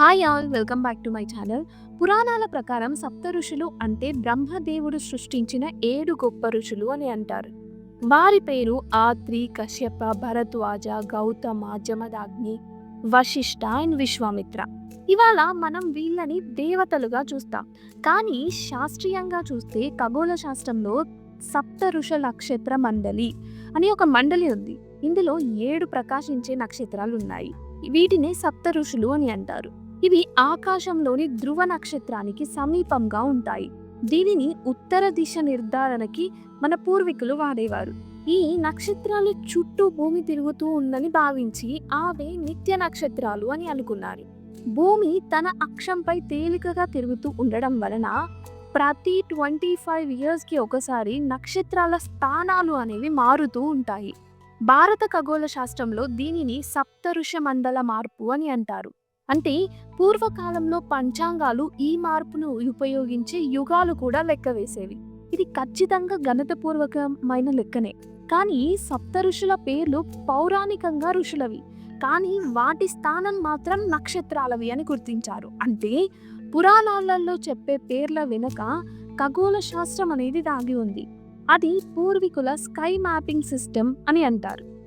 Hi all welcome back to my channel పురాణాల ప్రకారం సప్త ఋషులు అంటే బ్రహ్మదేవుడు సృష్టించిన ఏడు గొప్ప ఋషులు అని అంటారు. వారి పేరు ఆత్రి కశ్యప భరద్వాజ గౌతమ జమదాగ్ని వశిష్ఠ అండ్ విశ్వామిత్ర. ఇవాళ మనం వీళ్ళని దేవతలుగా చూస్తాం. కానీ శాస్త్రీయంగా చూస్తే ఖగోళ శాస్త్రంలో సప్త నక్షత్ర మండలి అని ఒక మండలి ఉంది. ఇందులో ఏడు ప్రకాశించే నక్షత్రాలు ఉన్నాయి. వీటినే సప్త ఋషులు అని అంటారు. ఇవి ఆకాశంలోని ధ్రువ నక్షత్రానికి సమీపంగా ఉంటాయి. దీనిని ఉత్తర దిశ నిర్ధారణకి మన పూర్వీకులు వాడేవారు. ఈ నక్షత్రాలు చుట్టూ భూమి తిరుగుతూ ఉందని భావించి ఆవే నిత్య నక్షత్రాలు అని అనుకున్నారు. భూమి తన అక్షంపై తేలికగా తిరుగుతూ ఉండడం వలన ప్రతి ట్వంటీ ఫైవ్ ఇయర్స్కి ఒకసారి నక్షత్రాల స్థానాలు అనేవి మారుతూ ఉంటాయి. భారత ఖగోళ శాస్త్రంలో దీనిని సప్తఋష మండల మార్పు అని అంటారు. అంటే పూర్వకాలంలో పంచాంగాలు ఈ మార్పును ఉపయోగించి యుగాలు కూడా లెక్క వేసేవి. ఇది ఖచ్చితంగా గణితపూర్వకమైన లెక్కనే. కానీ సప్త ఋషుల పేర్లు పౌరాణికంగా ఋషులవి. కానీ వాటి స్థానం మాత్రం నక్షత్రాలవి అని గుర్తించారు. అంటే పురాణాలలో చెప్పే పేర్ల వెనుక ఖగోళ శాస్త్రం అనేది దాగి ఉంది. అది పూర్వీకుల స్కై మ్యాపింగ్ సిస్టమ్ అని అంటారు.